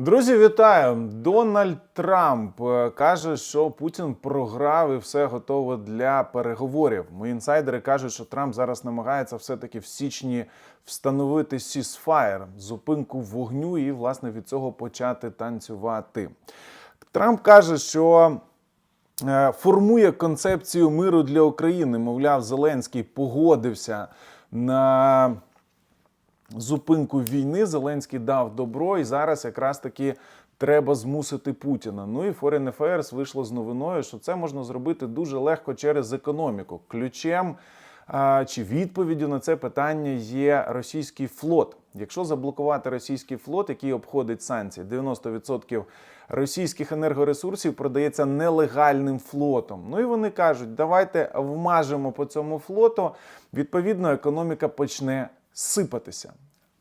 Друзі, вітаю! Дональд Трамп е, каже, що Путін програв і все готово для переговорів. Мої інсайдери кажуть, що Трамп зараз намагається все-таки в січні встановити ceasefire, зупинку вогню, і власне від цього почати танцювати. Трамп каже, що е, формує концепцію миру для України. Мовляв, Зеленський погодився на зупинку війни. Зеленський дав добро, і зараз якраз таки треба змусити Путіна. Ну і Foreign Affairs вийшло з новиною, що це можна зробити дуже легко через економіку. Ключем чи відповіддю на це питання є російський флот. Якщо заблокувати російський флот, який обходить санкції, 90% російських енергоресурсів продається нелегальним флотом. Ну і вони кажуть, давайте вмажемо по цьому флоту. Відповідно, економіка почне сипатися.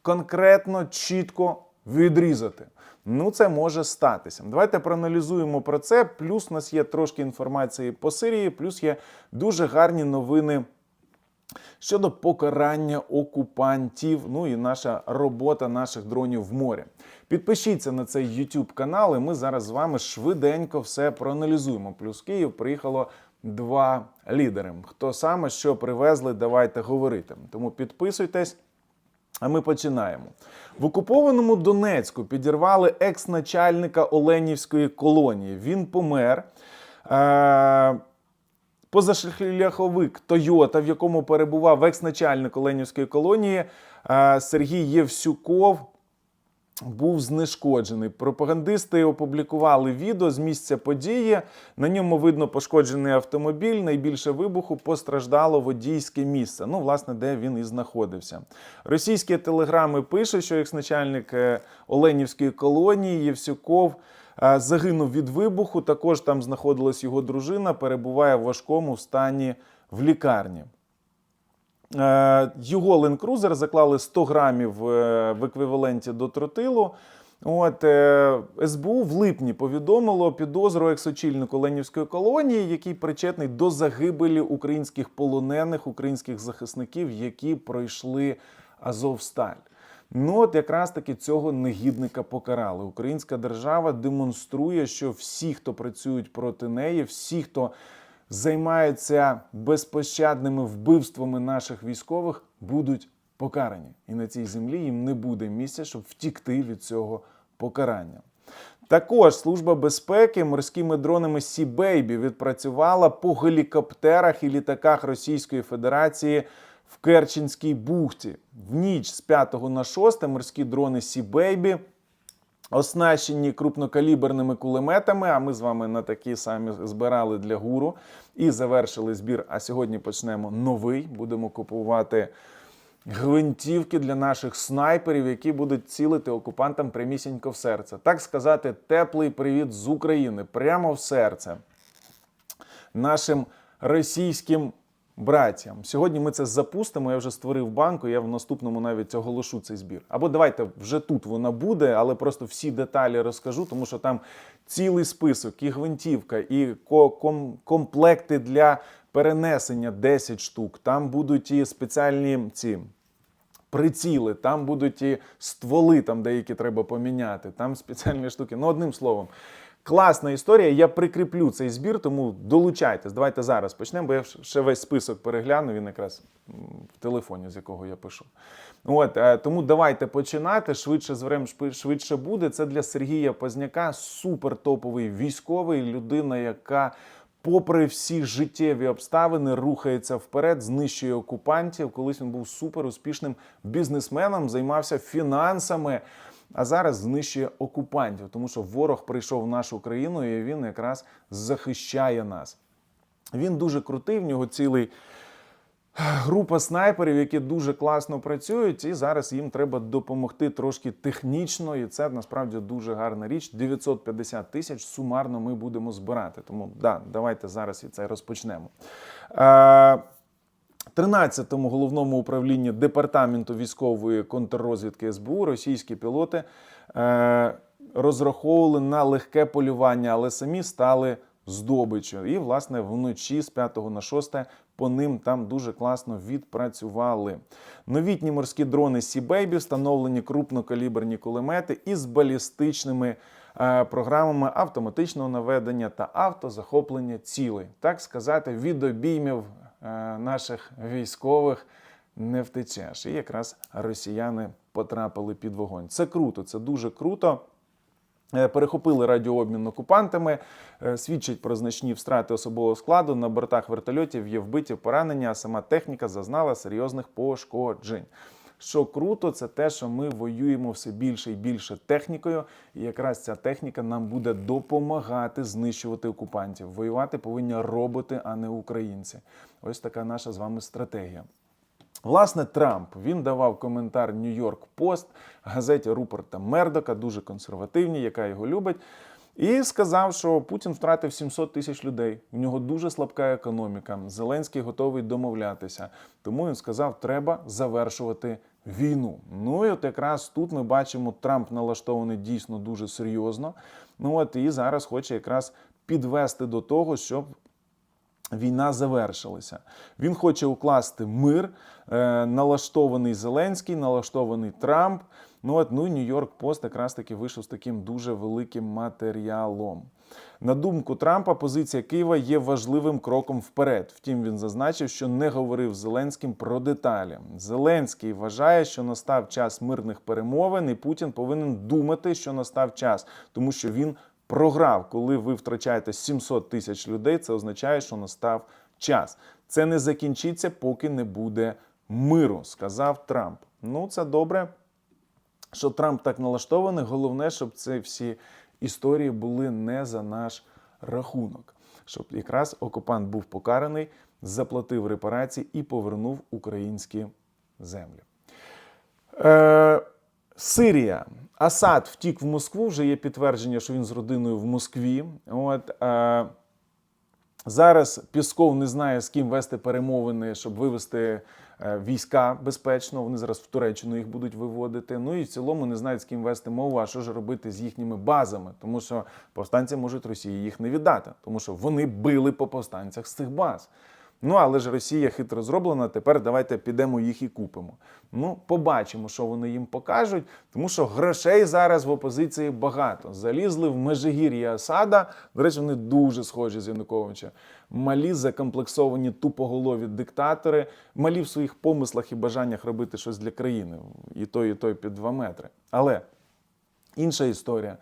Конкретно, чітко відрізати. Ну, це може статися. Давайте проаналізуємо про це. Плюс у нас є трошки інформації по Сирії, плюс є дуже гарні новини щодо покарання окупантів. Ну і наша робота наших дронів в морі. Підпишіться на цей YouTube канал, і ми зараз з вами швиденько все проаналізуємо. Плюс Київ приїхало два лідери. Хто саме що привезли, давайте говорити. Тому підписуйтесь. А ми починаємо. В окупованому Донецьку підірвали екс-начальника Оленівської колонії. Він помер. Е- Позашляховик Тойота, в якому перебував екс-начальник Оленівської колонії е, Сергій Євсюков, був знешкоджений. Пропагандисти опублікували відео з місця події. На ньому видно пошкоджений автомобіль. Найбільше вибуху постраждало водійське місце. Ну, власне, де він і знаходився. Російські телеграми пишуть, що екс-начальник е, Оленівської колонії Євсюков. е, Загинув від вибуху. Також там знаходилась його дружина, перебуває в важкому стані в лікарні. Е, Його ленд-крузер заклали 100 грамів е, в еквіваленті до тротилу. От е, СБУ в липні повідомило підозру екс-очільнику Ленівської колонії, який причетний до загибелі українських полонених, українських захисників, які пройшли Азовсталь. Ну, от якраз таки цього негідника покарали. Українська держава демонструє, що всі, хто працюють проти неї, всі, хто займаються безпощадними вбивствами наших військових, будуть покарані. І на цій землі їм не буде місця, щоб втікти від цього покарання. Також Служба безпеки морськими дронами Baby відпрацювала по гелікоптерах і літаках Російської Федерації в Керченській бухті. В ніч з 5 на 6 морські дрони Baby оснащені крупнокаліберними кулеметами. А ми з вами на такі самі збирали для гуру і завершили збір. А сьогодні почнемо новий. Будемо купувати гвинтівки для наших снайперів, які будуть цілити окупантам прямісінько в серце. Так сказати, теплий привіт з України, прямо в серце нашим російським братям. Сьогодні ми це запустимо. Я вже створив банку. Я в наступному навіть оголошу цей збір. Або давайте вже тут вона буде, але просто всі деталі розкажу, тому що там цілий список, і гвинтівка, і ко- комплекти для перенесення 10 штук. Там будуть і спеціальні ці. Приціли, там будуть і стволи, там деякі треба поміняти, там спеціальні штуки. Ну, одним словом, класна історія. Я прикріплю цей збір, тому долучайтесь. Давайте зараз почнемо, бо я ще весь список перегляну. Він якраз в телефоні, з якого я пишу. От е, тому давайте починати. Швидше зврем, шпи- швидше буде. Це для Сергія Позняка супер топовий військовий, людина, яка. Попри всі життєві обставини, рухається вперед, знищує окупантів. Колись він був супер успішним бізнесменом, займався фінансами, а зараз знищує окупантів, тому що ворог прийшов в нашу країну і він якраз захищає нас. Він дуже крутий, в нього цілий група снайперів, які дуже класно працюють, і зараз їм треба допомогти трошки технічно, і це насправді дуже гарна річ. 950 тисяч сумарно ми будемо збирати. Тому да, давайте зараз і це розпочнемо. Е, 13-му головному управлінні департаменту військової контррозвідки СБУ російські пілоти е, розраховували на легке полювання, але самі стали здобиччю. І, власне, вночі з 5 на 6 по ним там дуже класно відпрацювали. Новітні морські дрони Сі-Бейбі встановлені крупнокаліберні кулемети із балістичними е, програмами автоматичного наведення та автозахоплення цілей. Так сказати, від обіймів наших військових не втечеш. І якраз росіяни потрапили під вогонь. Це круто, це дуже круто. Е, Перехопили радіообмін окупантами, е, свідчить про значні втрати особового складу. На бортах вертольотів є вбиті поранення, а сама техніка зазнала серйозних пошкоджень. Що круто, це те, що ми воюємо все більше і більше технікою, і якраз ця техніка нам буде допомагати знищувати окупантів. Воювати повинні роботи, а не українці. Ось така наша з вами стратегія. Власне, Трамп він давав коментар Нью-Йорк Пост газеті Рупорта Мердока, дуже консервативній, яка його любить. І сказав, що Путін втратив 700 тисяч людей. У нього дуже слабка економіка. Зеленський готовий домовлятися. Тому він сказав, треба завершувати війну. Ну і от якраз тут ми бачимо, Трамп налаштований дійсно дуже серйозно. Ну от і зараз хоче якраз підвести до того, щоб Війна завершилася. Він хоче укласти мир, е, налаштований Зеленський, налаштований Трамп. Ну от ну Нью-Йорк Пост якраз таки вийшов з таким дуже великим матеріалом. На думку Трампа, позиція Києва є важливим кроком вперед. Втім, він зазначив, що не говорив Зеленським про деталі. Зеленський вважає, що настав час мирних перемовин, і Путін повинен думати, що настав час, тому що він програв. Коли ви втрачаєте 700 тисяч людей, це означає, що настав час. Це не закінчиться, поки не буде миру, сказав Трамп. Ну, це добре, що Трамп так налаштований. Головне, щоб ці всі історії були не за наш рахунок. Щоб якраз окупант був покараний, заплатив репарації і повернув українські землі. Е, Сирія. Асад втік в Москву. Вже є підтвердження, що він з родиною в Москві. От, е, зараз Пісков не знає, з ким вести перемовини, щоб вивести е, війська безпечно. Вони зараз в Туреччину їх будуть виводити. Ну і в цілому не знають, з ким вести мову, а що ж робити з їхніми базами, тому що повстанці можуть Росії їх не віддати, тому що вони били по повстанцях з цих баз. Ну, але ж Росія хитро зроблена. Тепер давайте підемо їх і купимо. Ну, побачимо, що вони їм покажуть, тому що грошей зараз в опозиції багато. Залізли в межигір'я Асада. До речі, вони дуже схожі з Януковича. Малі закомплексовані тупоголові диктатори, малі в своїх помислах і бажаннях робити щось для країни. І той, і той під два метри. Але інша історія.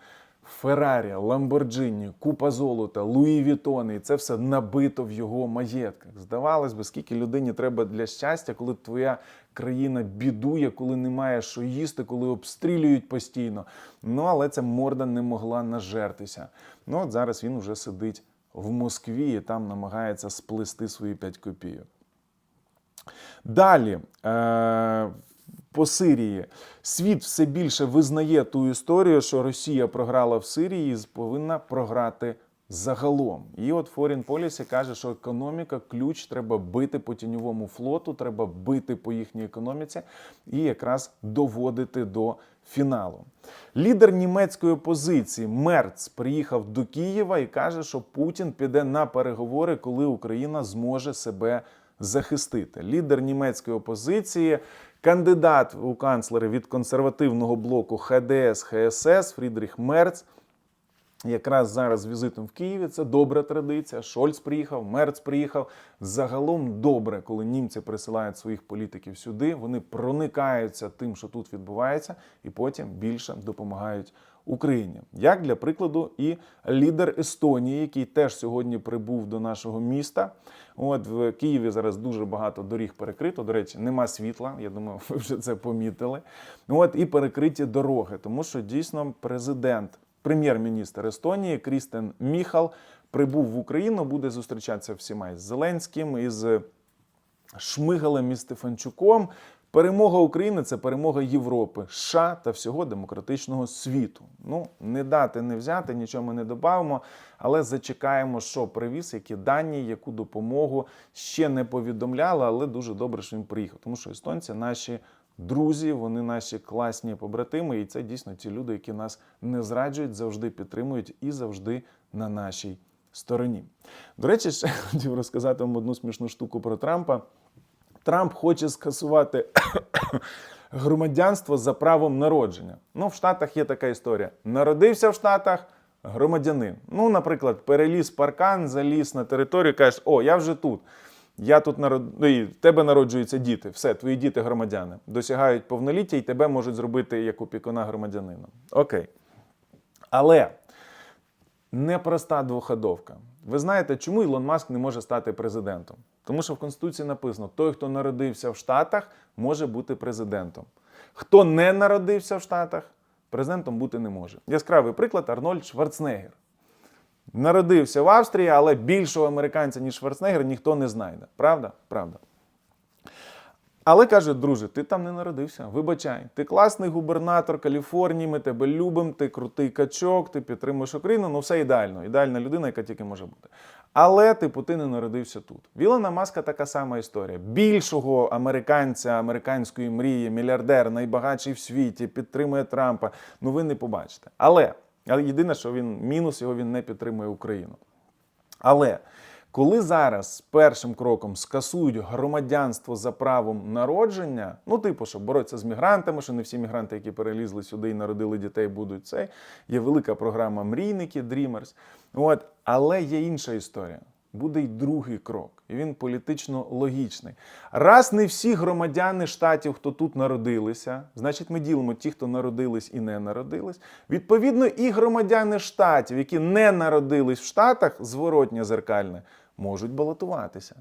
Феррарі, Ламборджині, купа золота, Луї Вітони, і це все набито в його маєтках. Здавалось би, скільки людині треба для щастя, коли твоя країна бідує, коли немає що їсти, коли обстрілюють постійно. Ну але ця морда не могла нажертися. Ну от зараз він вже сидить в Москві і там намагається сплести свої 5 копійок. Далі. Е- по Сирії світ все більше визнає ту історію, що Росія програла в Сирії і повинна програти загалом. І от Foreign Policy каже, що економіка ключ треба бити по тіньовому флоту, треба бити по їхній економіці і якраз доводити до фіналу. Лідер німецької опозиції Мерц приїхав до Києва і каже, що Путін піде на переговори, коли Україна зможе себе захистити. Лідер німецької опозиції, кандидат у канцлери від консервативного блоку ХДС ХСС Фрідріх Мерц. Якраз зараз візитом в Києві це добра традиція. Шольц приїхав, Мерц приїхав. Загалом добре, коли німці присилають своїх політиків сюди. Вони проникаються тим, що тут відбувається, і потім більше допомагають Україні. Як для прикладу, і лідер Естонії, який теж сьогодні прибув до нашого міста. От в Києві зараз дуже багато доріг перекрито. До речі, нема світла. Я думаю, ви вже це помітили. От і перекриті дороги, тому що дійсно президент, прем'єр-міністр Естонії Крістен Міхал прибув в Україну, буде зустрічатися всіма із Зеленським із Шмигалем і Стефанчуком. Перемога України це перемога Європи, США та всього демократичного світу. Ну не дати, не взяти, нічого ми не додамо, але зачекаємо, що привіз, які дані, яку допомогу ще не повідомляли, але дуже добре, що він приїхав. Тому що естонці наші друзі, вони наші класні побратими, і це дійсно ті люди, які нас не зраджують, завжди підтримують і завжди на нашій стороні. До речі, ще хотів розказати вам одну смішну штуку про Трампа. Трамп хоче скасувати громадянство за правом народження. Ну, в Штатах є така історія. Народився в Штатах громадянин. Ну, наприклад, переліз паркан, заліз на територію, кажеш, о, я вже тут. Я тут народ... ну, і в тебе народжуються діти. Все, твої діти громадяни. Досягають повноліття і тебе можуть зробити як опікуна громадянина. Окей. Але непроста двоходовка. Ви знаєте, чому Ілон Маск не може стати президентом? Тому що в Конституції написано: той, хто народився в Штатах, може бути президентом. Хто не народився в Штатах, президентом бути не може. Яскравий приклад Арнольд Шварценеггер. Народився в Австрії, але більшого американця, ніж Шварценеггер, ніхто не знайде. Правда? Правда. Але каже, друже, ти там не народився. Вибачай, ти класний губернатор Каліфорнії, ми тебе любимо, ти крутий качок, ти підтримуєш Україну, ну все ідеально. Ідеальна людина, яка тільки може бути. Але, типу, ти не народився тут. В Ілона Маска така сама історія. Більшого американця, американської мрії, мільярдер, найбагатший в світі, підтримує Трампа. Ну ви не побачите. Але єдине, що він мінус його він не підтримує Україну. Але коли зараз першим кроком скасують громадянство за правом народження, ну, типу, що боротися з мігрантами, що не всі мігранти, які перелізли сюди і народили дітей, будуть це. Є велика програма Мрійники, Dreamers. От, але є інша історія. Буде й другий крок, і він політично логічний. Раз не всі громадяни штатів, хто тут народилися, значить, ми ділимо ті, хто народились і не народились. Відповідно, і громадяни штатів, які не народились в Штатах, зворотнє зеркальне, можуть балотуватися.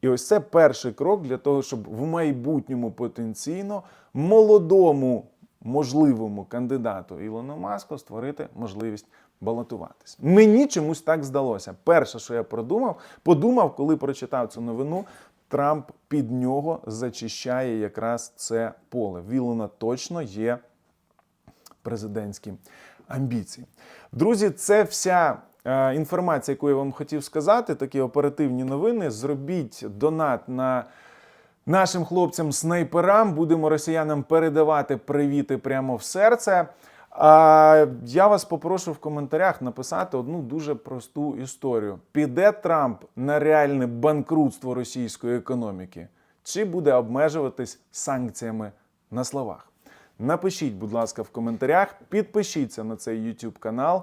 І ось це перший крок для того, щоб в майбутньому потенційно молодому можливому кандидату Ілону Маску створити можливість балотуватись. Мені чомусь так здалося. Перше, що я продумав, подумав, коли прочитав цю новину. Трамп під нього зачищає якраз це поле. В Ілона точно є президентські амбіції. Друзі, це вся інформація, яку я вам хотів сказати. Такі оперативні новини. Зробіть донат на нашим хлопцям-снайперам. Будемо росіянам передавати привіти прямо в серце. А я вас попрошу в коментарях написати одну дуже просту історію: піде Трамп на реальне банкрутство російської економіки, чи буде обмежуватись санкціями на словах? Напишіть, будь ласка, в коментарях, підпишіться на цей YouTube канал.